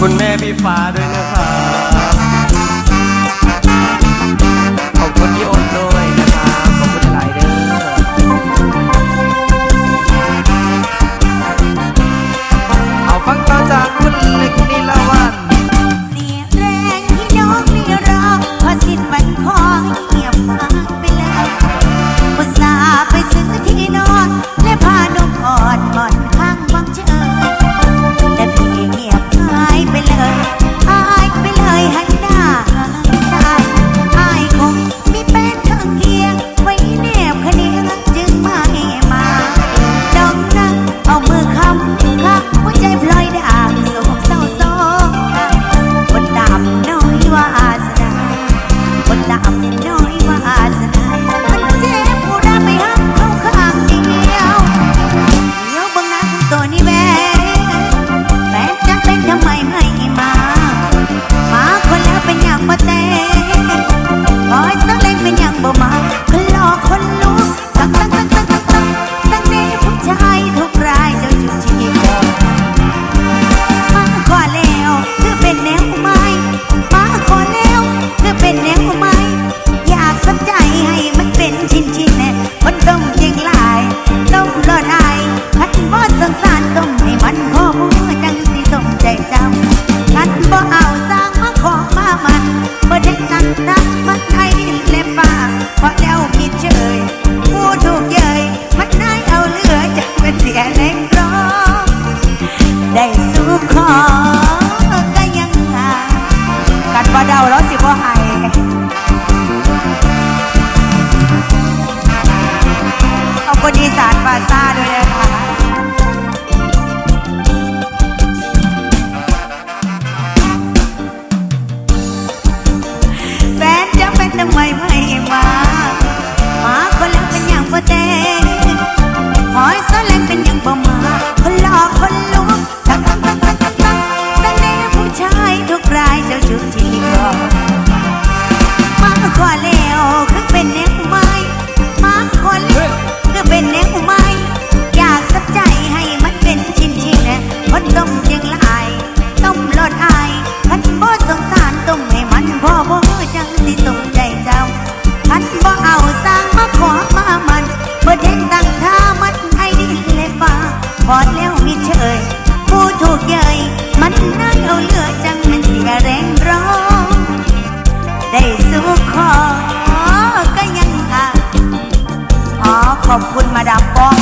คุณแม่พี่ฟ้าด้วยนะครับ No. trong mây hoa พอดแล้วมิเชยผู้ถูกเยยมันน่าเอาเลือจังมันเสียแรงร้องได้สู้คอก็ยังหาอ๋อขอบคุณมาดามบอง